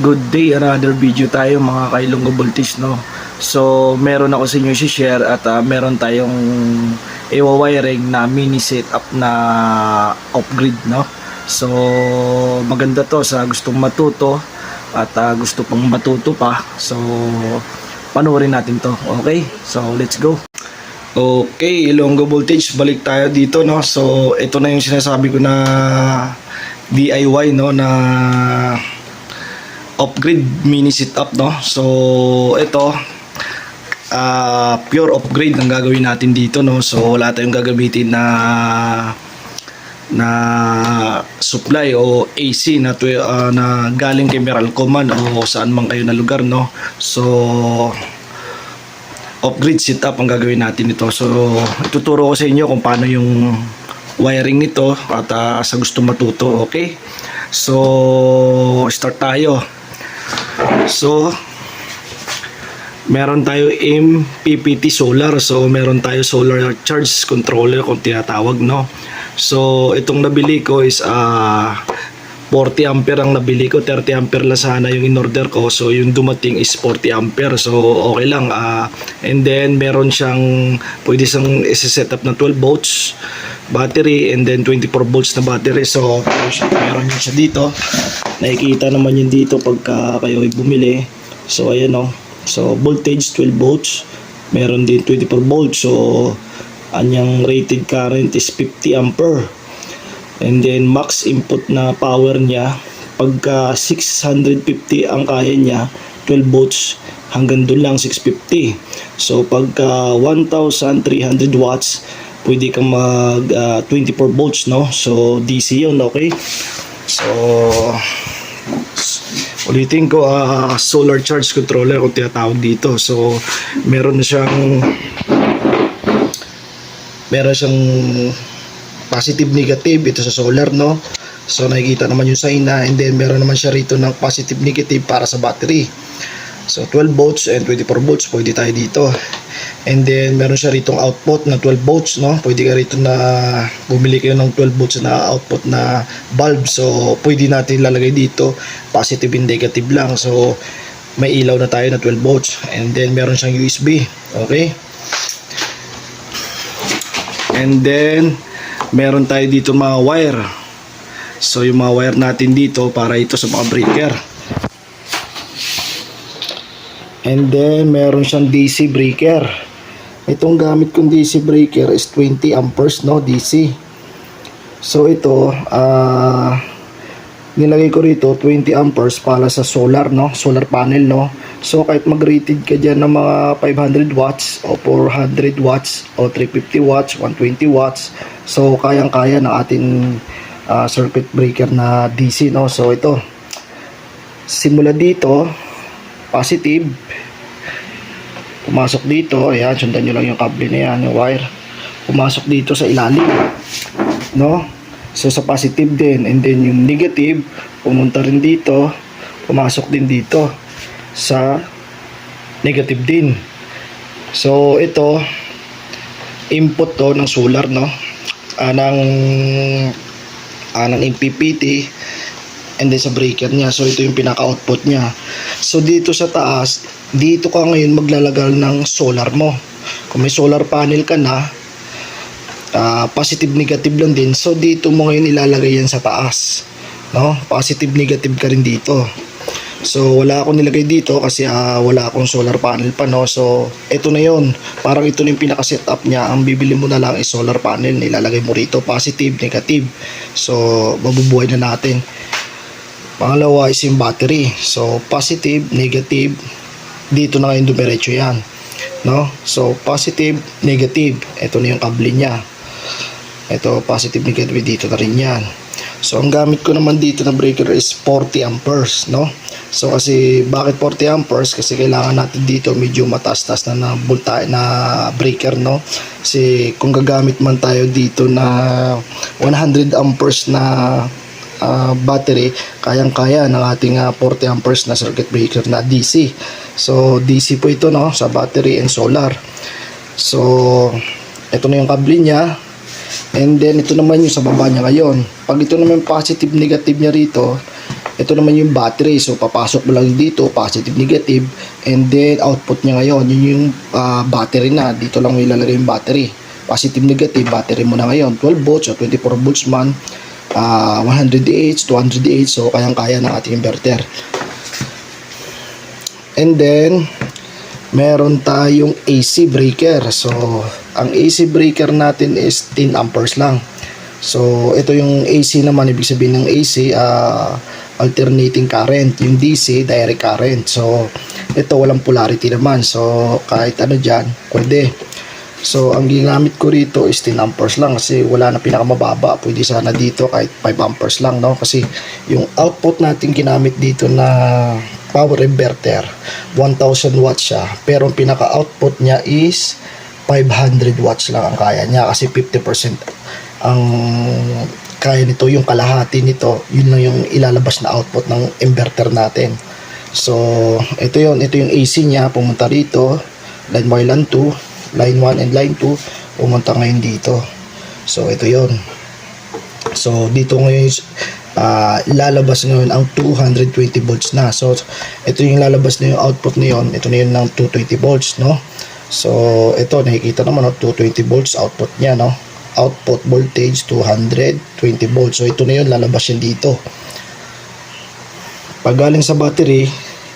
Good day, another video tayo mga kailonggo voltage no. So meron ako sa inyo si-share at ah, meron tayong i-wiring na mini setup na off-grid no. So maganda to sa gustong matuto at ah, gusto pang matuto pa. So panoorin natin to. Okay? So let's go. Okay, Ilonggo Voltage, balik tayo dito no. So ito na yung sinasabi ko na DIY no na off-grid mini setup no. So ito ah pure off-grid ang gagawin natin dito no. So wala tayong gagamitin na na supply o AC na ah, na galing kay Meralco man o saan man kayo na lugar no. So off-grid setup ang gagawin natin ito. So, ituturo ko sa inyo kung paano yung wiring nito at ah, sa gusto matuto, okay? So, start tayo. So, meron tayo MPPT solar. So, meron tayo solar charge controller kung tinatawag, no? So, itong nabili ko is ah 40 ampere ang nabili ko, 30 ampere lang sana yung in-order ko. So, yung dumating is 40 ampere. So, okay lang. ah and then, meron siyang, pwede siyang isa-set up ng 12 volts battery and then 24 volts na battery. So, meron yun siya dito. Nakikita naman yun dito pagka kayo ay bumili. So, ayan o. So, voltage 12 volts. Meron din 24 volts. So, anyang rated current is 50 ampere. And then max input na power niya pagka 650 ang kaya niya 12 volts hanggang doon lang 650. So pagka 1300 watts pwede kang mag ah, 24 volts no. So DC 'yon, okay? So ulitin ko ah, solar charge controller kung tinatawag dito. So meron siyang meron siyang positive negative ito sa solar no so nakikita naman yung sign na and then meron naman siya rito ng positive negative para sa battery so 12 volts and 24 volts pwede tayo dito and then meron siya rito output na 12 volts no? Pwede ka rito na bumili kayo ng 12 volts na output na bulb. So pwede natin lalagay dito. Positive and negative lang. So may ilaw na tayo na 12 volts. And then meron siyang USB okay? And then, meron tayo dito mga wire. So, yung mga wire natin dito para ito sa mga breaker. And then, meron siyang DC breaker. Itong gamit kong DC breaker is 20 amperes, no? DC. So, ito, ah, nilagay ko rito 20 amperes para sa solar, no? Solar panel, no? So, kahit mag-rated ka dyan ng mga 500 watts o 400 watts o 350 watts, 120 watts. So, kayang-kaya ng ating ah, circuit breaker na DC, no? So, ito. Simula dito, positive. Pumasok dito, ayan, sundan nyo lang yung kable na yan, yung wire. Pumasok dito sa ilalim, no? So, sa positive din. And then, yung negative, pumunta rin dito, pumasok din dito sa negative din. So, ito, input to ng solar, no? Ah, ng, ah, ng MPPT and then sa breaker niya. So, ito yung pinaka-output niya. So, dito sa taas, dito ka ngayon maglalagay ng solar mo. Kung may solar panel ka na, ah, positive negative lang din. So, dito mo ngayon ilalagay yan sa taas. No? Positive negative ka rin dito. So wala akong nilagay dito kasi ah, wala akong solar panel pa no. So ito na 'yon. Parang ito na yung pinaka setup niya. Ang bibili mo na lang is solar panel. Nilalagay mo rito positive, negative. So mabubuhay na natin. Pangalawa is yung battery. So positive, negative. Dito na ngayon dumiretso 'yan. No? So positive, negative. Ito na yung kable niya. Ito positive, negative dito na rin 'yan. So ang gamit ko naman dito na breaker is 40 amperes, no? So kasi bakit 40 amperes? Kasi kailangan natin dito medyo mataas-taas na na voltage na breaker, no? Kasi kung gagamit man tayo dito na 100 amperes na ah, battery, kayang-kaya ng ating ah, 40 amperes na circuit breaker na DC. So DC po ito, no? Sa battery and solar. So ito na yung kable niya. And then ito naman yung sa baba niya ngayon. Pag ito naman positive negative niya rito, ito naman yung battery. So, papasok mo lang dito, positive, negative. And then, output niya ngayon, yun yung ah, battery na. Dito lang mo ilalagay yung battery. Positive, negative, battery mo na ngayon. 12 volts o 24 volts man. Ah 100 AH, 200 AH. So, kayang-kaya ng ating inverter. And then, meron tayong AC breaker. So, ang AC breaker natin is 10 amperes lang. So, ito yung AC naman, ibig sabihin ng AC, ah, alternating current. Yung DC, direct current. So, ito walang polarity naman. So, kahit ano dyan, pwede. So, ang ginamit ko rito is 10 amperes lang kasi wala na pinakamababa. Pwede sana dito kahit 5 amperes lang, no? Kasi yung output natin ginamit dito na power inverter, 1000 watts siya. Pero ang pinaka-output niya is 500 watts lang ang kaya niya kasi 50% ang kaya nito yung kalahati nito yun lang yung ilalabas na output ng inverter natin so ito yon ito yung AC niya pumunta rito line 1 line 2 line 1 and line 2 pumunta ngayon dito. So ito yon so dito ngayon ah lalabas ngayon ang 220 volts na. So ito yung lalabas na yung output na yun. Ito na yun ng 220 volts no? So ito nakikita naman no? 220 volts output niya no? Output voltage 220 volts. So ito na yun lalabas yan dito. Pag galing sa battery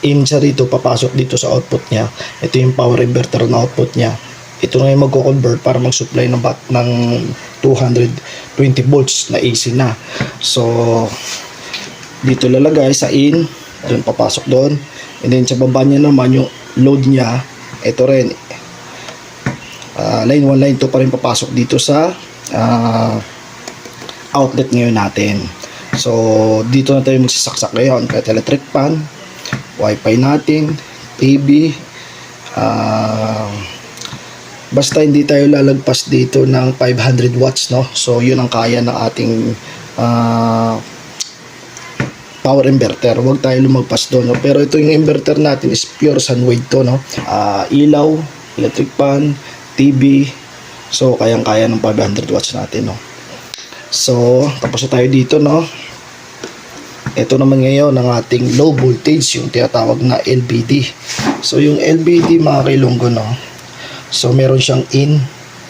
in siya rito papasok dito sa output niya. Ito yung power inverter na output niya ito na yung magko-convert para mag-supply ng bat ng 220 volts na AC na. So dito lalagay sa in doon papasok doon and then sa baba niya naman yung load niya ito rin. Ah, line 1 line 2 pa rin papasok dito sa ah, outlet ngayon natin. So dito na tayo magsasaksak ngayon. Kahit electric fan wifi natin TV ah, basta hindi tayo lalagpas dito ng 500 watts no so yun ang kaya ng ating ah, power inverter. Huwag tayo lumagpas doon. No? Pero ito yung inverter natin is pure sun wave to. No? Ah, ilaw, electric fan, TV. So, kayang-kaya ng 500 watts natin. No? So, tapos na tayo dito. No? Ito naman ngayon ang ating low voltage, yung tinatawag na LBD. So, yung LBD mga kailunggo, no? So, meron siyang in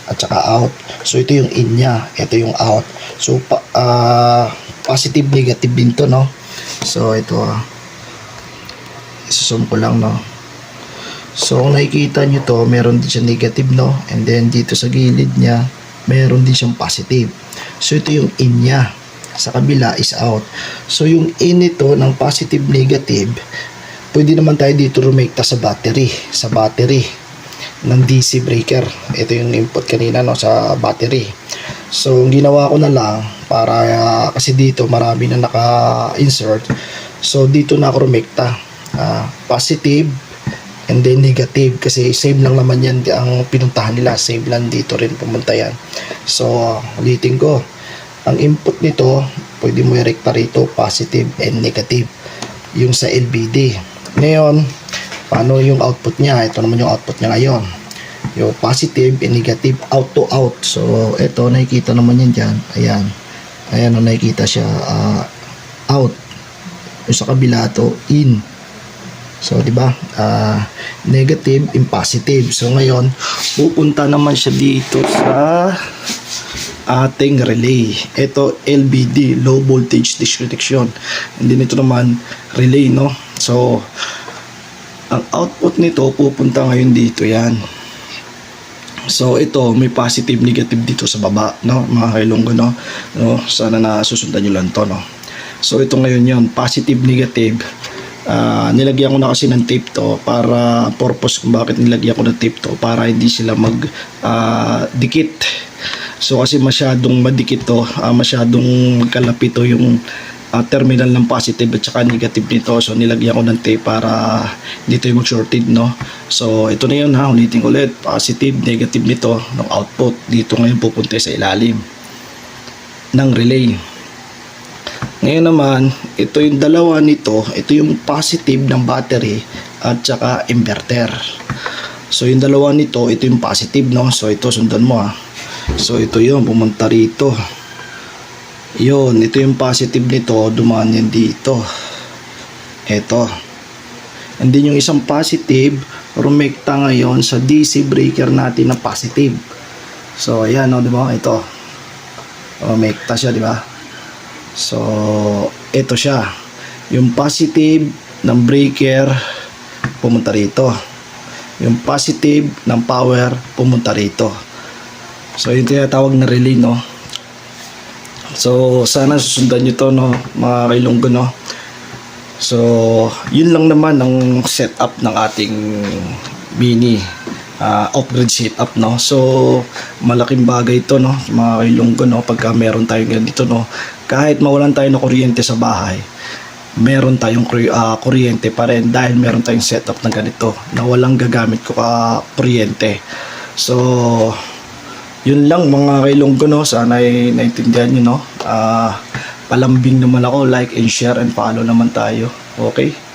at saka out. So, ito yung in niya. Ito yung out. So, pa, ah, positive, negative din to, no? So, ito, ah. Isusum ko lang, no? So, kung nakikita nyo to, meron din siya negative, no? And then, dito sa gilid niya, meron din siyang positive. So, ito yung in niya. Sa kabila is out. So, yung in nito ng positive, negative, pwede naman tayo dito rumekta sa battery. Sa battery ng DC breaker. Ito yung input kanina, no? Sa battery. So, ang ginawa ko na lang, para, ah, kasi dito marami na naka-insert. So, dito na ako rumekta. Ah, positive, and then negative kasi same lang naman yan ang pinuntahan nila save lang dito rin pumunta yan so ulitin ko ang input nito pwede mo i-recta rito positive and negative yung sa LBD ngayon paano yung output niya ito naman yung output niya ngayon yung positive and negative out to out so ito nakikita naman yan dyan ayan ayan o nakikita siya ah, out yung sa kabila to in So, di ba? Ah, negative and positive. So, ngayon, pupunta naman siya dito sa ating relay. Ito, LVD, Low Voltage Disconnection. And then, ito naman, relay, no? So, ang output nito, pupunta ngayon dito, yan. So, ito, may positive, negative dito sa baba, no? Mga kailonggo, no? no? Sana na susundan nyo lang to, no? So, ito ngayon yon positive, negative Ah, nilagyan ko na kasi ng tape to para purpose kung bakit nilagyan ko ng tape to para hindi sila mag ah, dikit so kasi masyadong madikit to ah, masyadong magkalapit to yung ah, terminal ng positive at saka negative nito so nilagyan ko ng tape para dito yung mag-shorted no so ito na yun ha ulitin ulit positive negative nito ng output dito ngayon pupunta sa ilalim ng relay ngayon naman, ito yung dalawa nito, ito yung positive ng battery at saka inverter. So yung dalawa nito, ito yung positive, no? So ito, sundan mo ah. So ito yung pumunta rito. Yun, ito yung positive nito, dumaan yan dito. Ito. And then yung isang positive, rumekta ngayon sa DC breaker natin na positive. So, ayan, no, di ba? Ito. Rumekta siya, di ba? So, ito siya. Yung positive ng breaker, pumunta rito. Yung positive ng power, pumunta rito. So, yung tinatawag na relay, no? So, sana susundan nyo to, no, mga kailonggo, no? So, yun lang naman ang setup ng ating mini uh, off-grid setup, no? So, malaking bagay ito, no, mga kailonggo, no, pagka meron tayong ganito, no? Kahit mawalan tayo ng kuryente sa bahay, meron tayong ah, kuryente pa rin dahil meron tayong setup na ganito na walang gagamit ko ka kuryente. So, yun lang mga kailonggo no? Sana ay naintindihan nyo no? Ah, palambing naman ako. Like and share and follow naman tayo. Okay